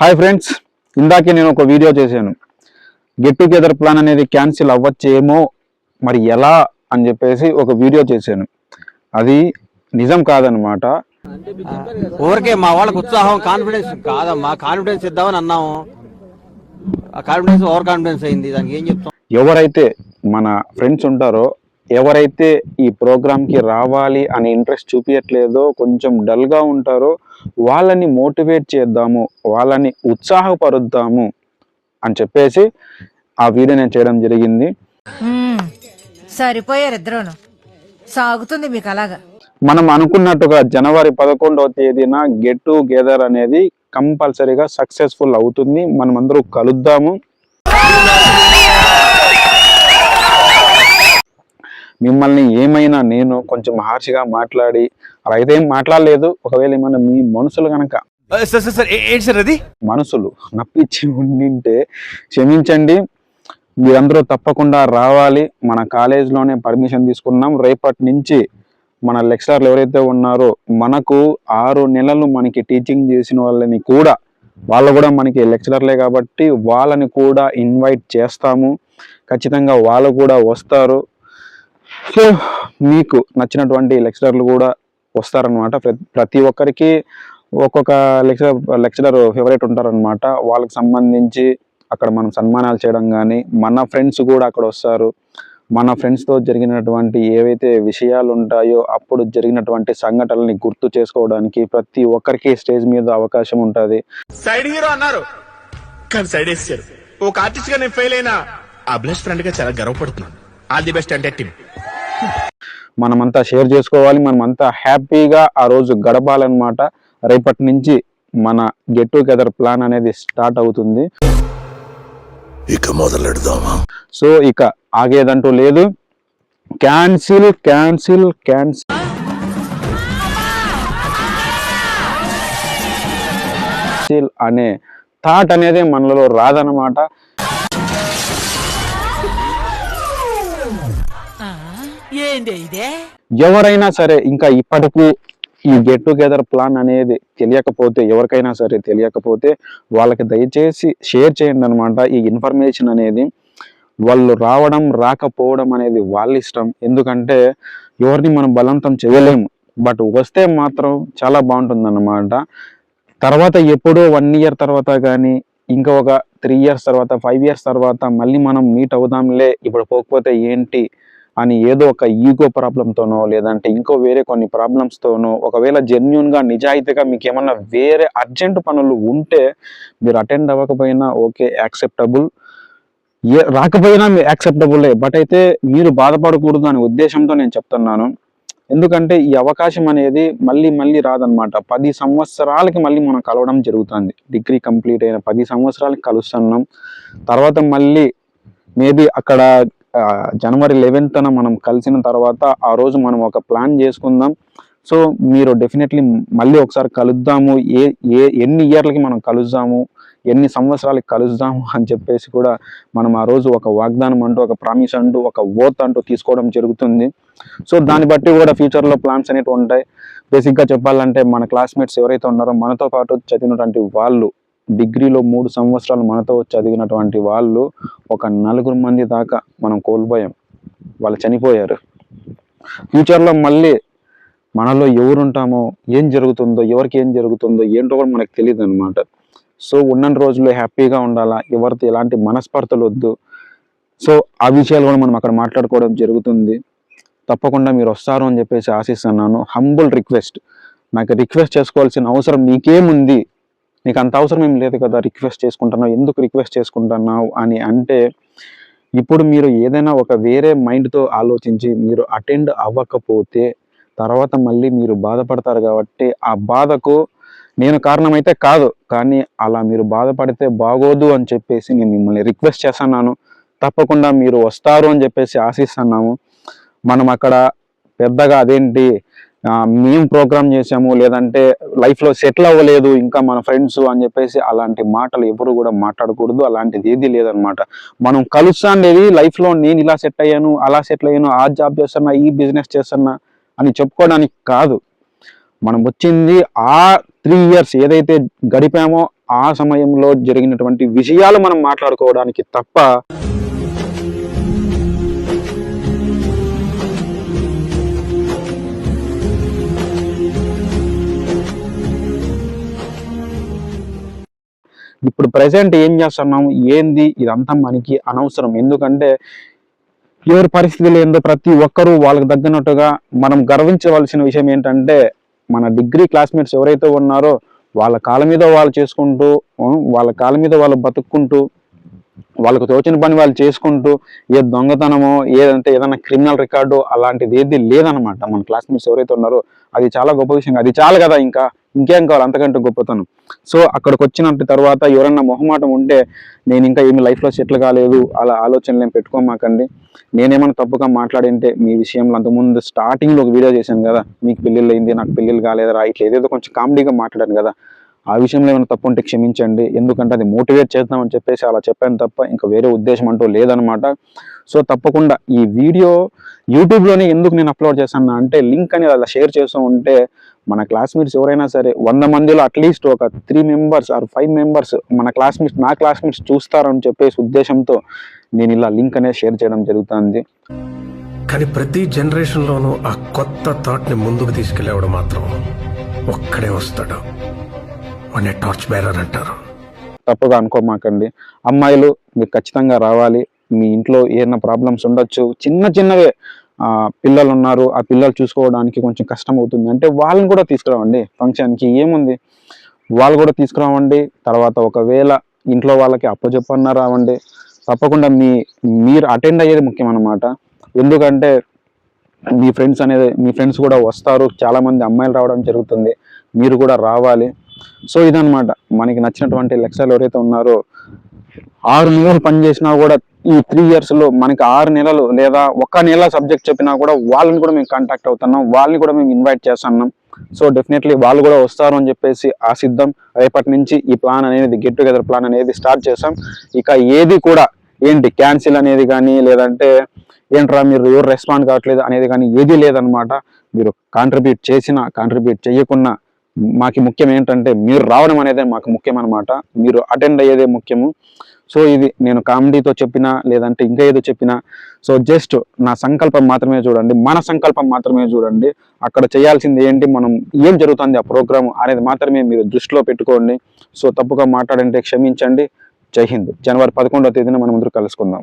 Hi friends ఇందాకే నేను ఒక వీడియో చేశాను. గెట్ టుగెదర్ ప్లాన్ అనేది క్యాన్సిల్ అవ్వచ్చేమో మరి ఎలా అని చెప్పేసి ఒక వీడియో చేశాను. అది నిజం కాదనమాట ఊరికే మా వాళ్ళకి ఉత్సాహం కాన్ఫిడెన్స్ కాదమ్మా. కాన్ఫిడెన్స్ ఇద్దామని అన్నాము. ఆ కాన్ఫిడెన్స్ ఓవర్ కాన్ఫిడెన్స్ అయింది. దానికి ఏం చెప్తాం? ఎవరైతే మన ఫ్రెండ్స్ ఉంటారో ఎవరైతే ఈ ప్రోగ్రామ్కి రావాలి అని ఇంట్రెస్ట్ చూపించట్లేదో కొంచెం డల్గా ఉంటారో వాళ్ళని మోటివేట్ చేద్దాము వాళ్ళని ఉత్సాహపరుద్దాము అని చెప్పేసి ఆ వీడియో నేను చేయడం జరిగింది. సరిపోయారు ఇద్దరును. సాగుతుంది మీకు అలాగా. మనం అనుకున్నట్టుగా జనవరి పదకొండవ తేదీన గెట్ టుగెదర్ అనేది కంపల్సరీగా సక్సెస్ఫుల్ అవుతుంది. మనం అందరూ కలుద్దాము. మిమ్మల్ని ఏమైనా నేను కొంచెం హార్ష్గా మాట్లాడి అయితే ఏం మాట్లాడలేదు. ఒకవేళ ఏమైనా మీ మనసులు కనుక సార్ సార్ ఏంటి సార్ అది? మనసులు నప్పించి ఉండింటే క్షమించండి. మీరందరూ తప్పకుండా రావాలి. మన కాలేజ్లోనే పర్మిషన్ తీసుకున్నాం. రేపటి నుంచి మన లెక్చరర్లు ఎవరైతే ఉన్నారో మనకు ఆరు నెలలు మనకి టీచింగ్ చేసిన వాళ్ళని కూడా వాళ్ళు కూడా మనకి లెక్చరర్లే కాబట్టి వాళ్ళని కూడా ఇన్వైట్ చేస్తాము. ఖచ్చితంగా వాళ్ళు కూడా వస్తారు. సో మీకు నచ్చినటువంటి లెక్చరర్లు కూడా వస్తారనమాట ప్రతి ప్రతి ఒక్కరికి ఒక్కొక్క లెక్చరర్ లెక్చరర్ ఫేవరెట్ ఉంటారనమాట వాళ్ళకి సంబంధించి అక్కడ మనం సన్మానాలు చేయడం కానీ మన ఫ్రెండ్స్ కూడా అక్కడ వస్తారు. మన ఫ్రెండ్స్తో జరిగినటువంటి ఏవైతే విషయాలు ఉంటాయో అప్పుడు జరిగినటువంటి సంఘటనల్ని గుర్తు చేసుకోవడానికి ప్రతి ఒక్కరికి స్టేజ్ మీద అవకాశం ఉంటుంది. సైడ్ హీరో అన్నారు. కానీ సైడ్ వేసారు ఒక ఆర్టిస్ట్గా నేను ఫెయిల్ అయినా ఆ బెస్ట్ ఫ్రెండ్గా చాలా గర్వపడుతున్నాను. ఆల్ ది బెస్ట్ అంటే టీమ్ మనమంతా షేర్ చేసుకోవాలి మనమంతా హ్యాపీగా ఆ రోజు గడపాలన్నమాట. రేపటి నుంచి మన గెట్ టుగెదర్ ప్లాన్ అనేది స్టార్ట్ అవుతుంది. ఇక మొదలెడదామా? సో ఇక ఆగేదంటూ లేదు. క్యాన్సిల్ క్యాన్సిల్ క్యాన్సిల్ అనే థాట్ అనేది మనలో రాదనమాట ఎవరైనా సరే ఇంకా ఇప్పటికీ ఈ గెట్ టుగెదర్ ప్లాన్ అనేది తెలియకపోతే ఎవరికైనా సరే తెలియకపోతే వాళ్ళకి దయచేసి షేర్ చేయండి అనమాట ఈ ఇన్ఫర్మేషన్ అనేది వాళ్ళు రావడం రాకపోవడం అనేది వాళ్ళ ఇష్టం. ఎందుకంటే ఎవరిని మనం బలవంతం చేయలేము. బట్ వస్తే మాత్రం చాలా బాగుంటుంది తర్వాత ఎప్పుడో వన్ ఇయర్ తర్వాత కానీ ఇంకా ఒక త్రీ ఇయర్స్ తర్వాత ఫైవ్ ఇయర్స్ తర్వాత మళ్ళీ మనం మీట్ అవుదాంలే. ఇప్పుడు పోకపోతే ఏంటి? అని ఏదో ఒక ఈగో ప్రాబ్లంతోనో లేదంటే ఇంకో వేరే కొన్ని ప్రాబ్లమ్స్తోనో ఒకవేళ జెన్యున్గా నిజాయితీగా మీకు ఏమన్నా వేరే అర్జెంట్ పనులు ఉంటే మీరు అటెండ్ అవ్వకపోయినా ఓకే యాక్సెప్టబుల్ ఏ రాకపోయినా మీ యాక్సెప్టబులే బట్ అయితే మీరు బాధపడకూడదు అనే ఉద్దేశంతో నేను చెప్తున్నాను. ఎందుకంటే ఈ అవకాశం అనేది మళ్ళీ మళ్ళీ రాదనమాట పది సంవత్సరాలకి మళ్ళీ మనం కలవడం జరుగుతుంది. డిగ్రీ కంప్లీట్ అయిన పది సంవత్సరాలకి కలుస్తున్నాం. తర్వాత మళ్ళీ మేబీ అక్కడ జనవరి లెవెన్త్న మనం కలిసిన తర్వాత ఆ రోజు మనం ఒక ప్లాన్ చేసుకుందాం. సో మీరు డెఫినెట్లీ మళ్ళీ ఒకసారి కలుద్దాము. ఏ ఏ ఎన్ని ఇయర్లకి మనం కలుద్దాము? ఎన్ని సంవత్సరాలకి కలుద్దాము అని చెప్పేసి కూడా మనం ఆ రోజు ఒక వాగ్దానం అంటూ ఒక ప్రామిస్ అంటూ ఒక ఓత్ అంటూ తీసుకోవడం జరుగుతుంది. సో దాన్ని బట్టి కూడా ఫ్యూచర్లో ప్లాన్స్ అనేవి ఉంటాయి. బేసిక్గా చెప్పాలంటే మన క్లాస్మేట్స్ ఎవరైతే ఉన్నారో మనతో పాటు చదివినటువంటి వాళ్ళు డిగ్రీలో మూడు సంవత్సరాలు మనతో చదివినటువంటి వాళ్ళు ఒక నలుగురు మంది దాకా మనం కోల్పోయాం. వాళ్ళు చనిపోయారు. ఫ్యూచర్లో మళ్ళీ మనలో ఎవరుంటామో ఏం జరుగుతుందో ఎవరికి ఏం జరుగుతుందో ఏంటో కూడా మనకు తెలియదు అనమాట సో ఉన్న రోజుల్లో హ్యాపీగా ఉండాలా? ఎవరితో ఎలాంటి మనస్పర్ధలు వద్దు. సో ఆ విషయాలు కూడా మనం అక్కడ మాట్లాడుకోవడం జరుగుతుంది. తప్పకుండా మీరు వస్తారు అని చెప్పేసి ఆశిస్తున్నాను. హంబుల్ రిక్వెస్ట్ నాకు రిక్వెస్ట్ చేసుకోవాల్సిన అవసరం మీకేముంది? నీకు అంత అవసరం ఏం లేదు కదా రిక్వెస్ట్ చేసుకుంటున్నావు ఎందుకు రిక్వెస్ట్ చేసుకుంటున్నావు అని అంటే ఇప్పుడు మీరు ఏదైనా ఒక వేరే మైండ్తో ఆలోచించి మీరు అటెండ్ అవ్వకపోతే తర్వాత మళ్ళీ మీరు బాధపడతారు కాబట్టి ఆ బాధకు నేను కారణమైతే కాదు కానీ అలా మీరు బాధపడితే బాగోదు అని చెప్పేసి నేను మిమ్మల్ని రిక్వెస్ట్ చేస్తున్నాను. తప్పకుండా మీరు వస్తారు అని చెప్పేసి ఆశిస్తున్నాము. మనం అక్కడ పెద్దగా అదేంటి మేము ప్రోగ్రామ్ చేసాము లేదంటే లైఫ్లో సెటిల్ అవ్వలేదు ఇంకా మన ఫ్రెండ్స్ అని చెప్పేసి అలాంటి మాటలు ఎవరు కూడా మాట్లాడకూడదు అలాంటిది ఏది లేదనమాట మనం కలుస్తాండేది లైఫ్లో నేను ఇలా సెట్ అయ్యాను అలా సెటిల్ అయ్యాను ఆ జాబ్ చేస్తున్నా ఈ బిజినెస్ చేస్తున్నా అని చెప్పుకోవడానికి కాదు. మనం వచ్చింది ఆ త్రీ ఇయర్స్ ఏదైతే గడిపామో ఆ సమయంలో జరిగినటువంటి విషయాలు మనం మాట్లాడుకోవడానికి తప్ప ఇప్పుడు ప్రజెంట్ ఏం చేస్తున్నాం ఏంది? ఇదంతా మనకి అనవసరం. ఎందుకంటే ఎవరి పరిస్థితులు ఏందో ప్రతి ఒక్కరూ వాళ్ళకి తగ్గినట్టుగా మనం గర్వించవలసిన విషయం ఏంటంటే మన డిగ్రీ క్లాస్మేట్స్ ఎవరైతే ఉన్నారో వాళ్ళ కాళ్ళ మీద వాళ్ళు చేసుకుంటూ వాళ్ళ కాళ్ళ మీద వాళ్ళు బతుక్కుంటూ వాళ్ళకు తోచిన పని వాళ్ళు చేసుకుంటూ ఏ దొంగతనమో ఏదంటే ఏదైనా క్రిమినల్ రికార్డు అలాంటిది ఏది లేదనమాట మన క్లాస్మేట్స్ ఎవరైతే ఉన్నారో అది చాలా గొప్ప విషయం అది చాలు కదా ఇంకా. ఇంకేం కావాలి? అంతకంటే గొప్పతనం. సో అక్కడికి వచ్చిన తర్వాత ఎవరన్నా మొహమాటం ఉంటే నేను ఇంకా ఏమి లైఫ్లో సెటిల్ కాలేదు. అలా ఆలోచనలు ఏం పెట్టుకోమాకండి. నేనేమైనా తప్పుగా మాట్లాడింటే మీ విషయంలో అంతకుముందు స్టార్టింగ్లో ఒక వీడియో చేశాను కదా మీకు పెళ్ళిళ్ళు అయింది నాకు పెళ్ళిళ్ళు కాలేదురా ఇట్లా ఏదేదో కొంచెం కామెడీగా మాట్లాడాను కదా. ఆ విషయంలో ఏమైనా తప్పు ఉంటే క్షమించండి. ఎందుకంటే అది మోటివేట్ చేద్దామని చెప్పేసి అలా చెప్పాను తప్ప ఇంకా వేరే ఉద్దేశం అంటూ లేదనమాట సో తప్పకుండా ఈ వీడియో యూట్యూబ్లోనే ఎందుకు నేను అప్లోడ్ చేశాను అంటే లింక్ అనేది అలా షేర్ చేస్తూ ఉంటే మన క్లాస్మేట్స్ ఎవరైనా సరే వంద మందిలో అట్లీస్ట్ ఒక three members or five members మన క్లాస్మేట్స్ నా క్లాస్మేట్స్ చూస్తారని చెప్పేసి ఉద్దేశంతో నేను ఇలా లింక్ అనేది షేర్ చేయడం జరుగుతుంది. కానీ ప్రతి జనరేషన్లోనూ ఆ కొత్త థాట్ని ముందుకు తీసుకెళ్ళేవాడు మాత్రం ఒక్కడే వస్తాడు. వాడిని టార్చ్ బేరర్ అంటారు. తప్పుగా అనుకోమాకండి. అమ్మాయిలు మీరు ఖచ్చితంగా రావాలి. మీ ఇంట్లో ఏమైనా ప్రాబ్లమ్స్ ఉండొచ్చు. చిన్న చిన్నవే పిల్లలు ఉన్నారు ఆ పిల్లలు చూసుకోవడానికి కొంచెం కష్టం అవుతుంది అంటే వాళ్ళని కూడా తీసుకురావండి ఫంక్షన్కి ఏముంది? వాళ్ళు కూడా తీసుకురావండి. తర్వాత ఒకవేళ ఇంట్లో వాళ్ళకి అప్పచెప్పన్నా రావండి. తప్పకుండా మీ మీరు అటెండ్ అయ్యేది ముఖ్యం అనమాట ఎందుకంటే మీ ఫ్రెండ్స్ అనేది మీ ఫ్రెండ్స్ కూడా వస్తారు. చాలామంది అమ్మాయిలు రావడం జరుగుతుంది. మీరు కూడా రావాలి. సో ఇదనమాట మనకి నచ్చినటువంటి లెక్చర్లు ఎవరైతే ఉన్నారో ఆరు నెలలు పని చేసినా కూడా ఈ త్రీ ఇయర్స్లో మనకి ఆరు నెలలు లేదా ఒక నెల సబ్జెక్ట్ చెప్పినా కూడా వాళ్ళని కూడా మేము కాంటాక్ట్ అవుతున్నాం. వాళ్ళని కూడా మేము ఇన్వైట్ చేస్తున్నాం. సో డెఫినెట్లీ వాళ్ళు కూడా వస్తారు అని చెప్పేసి ఆశిద్దాం. రేపటి నుంచి ఈ ప్లాన్ అనేది గెట్ టుగెదర్ ప్లాన్ అనేది స్టార్ట్ చేసాం ఇక ఏది కూడా ఏంటి క్యాన్సిల్ అనేది కానీ లేదంటే ఏంట్రా మీరు ఎవరు రెస్పాండ్ కావట్లేదు అనేది కానీ ఏది లేదనమాట మీరు కాంట్రిబ్యూట్ చేసినా కాంట్రిబ్యూట్ చేయకున్నా మాకు ముఖ్యం ఏంటంటే మీరు రావడం అనేది మాకు ముఖ్యం అనమాట మీరు అటెండ్ అయ్యేదే ముఖ్యము. సో ఇది నేను కామెడీతో చెప్పినా లేదంటే ఇంకా ఏదో చెప్పినా సో జస్ట్ నా సంకల్పం మాత్రమే చూడండి మన సంకల్పం మాత్రమే చూడండి అక్కడ చేయాల్సింది ఏంటి మనం ఏం జరుగుతుంది ఆ ప్రోగ్రామ్ అనేది మాత్రమే మీరు దృష్టిలో పెట్టుకోండి. సో తప్పుగా మాట్లాడంటే క్షమించండి. జై హింద్. జనవరి పదకొండవ తేదీన మనం ముందు కలుసుకుందాం.